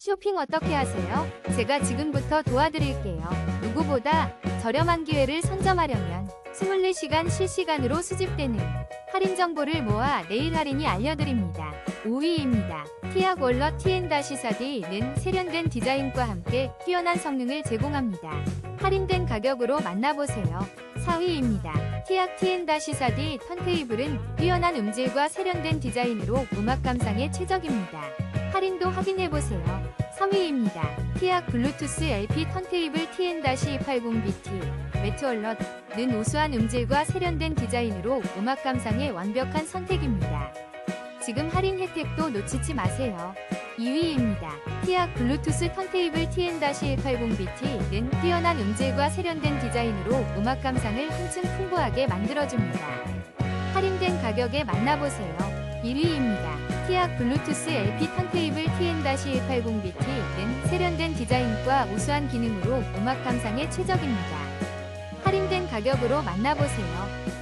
쇼핑 어떻게 하세요? 제가 지금부터 도와드릴게요. 누구보다 저렴한 기회를 선점하려면 24시간 실시간으로 수집되는 할인 정보를 모아 내일 할인이 알려드립니다. 5위입니다. 티악 월러 TN-4D는 세련된 디자인과 함께 뛰어난 성능을 제공합니다. 할인된 가격으로 만나보세요. 4위입니다. 티악 TN-4D 턴테이블은 뛰어난 음질과 세련된 디자인으로 음악 감상에 최적입니다. 할인도 확인해보세요. 3위입니다. 티악 블루투스 LP 턴테이블 TN-80BT 매트얼럿 는 우수한 음질과 세련된 디자인으로 음악 감상에 완벽한 선택입니다. 지금 할인 혜택도 놓치지 마세요. 2위입니다. 티악 블루투스 턴테이블 TN-180BT는 뛰어난 음질과 세련된 디자인으로 음악 감상을 한층 풍부하게 만들어줍니다. 할인된 가격에 만나보세요. 1위입니다. 티악 블루투스 LP 턴테이블 TN-180BT는 세련된 디자인과 우수한 기능으로 음악 감상에 최적입니다. 할인된 가격으로 만나보세요.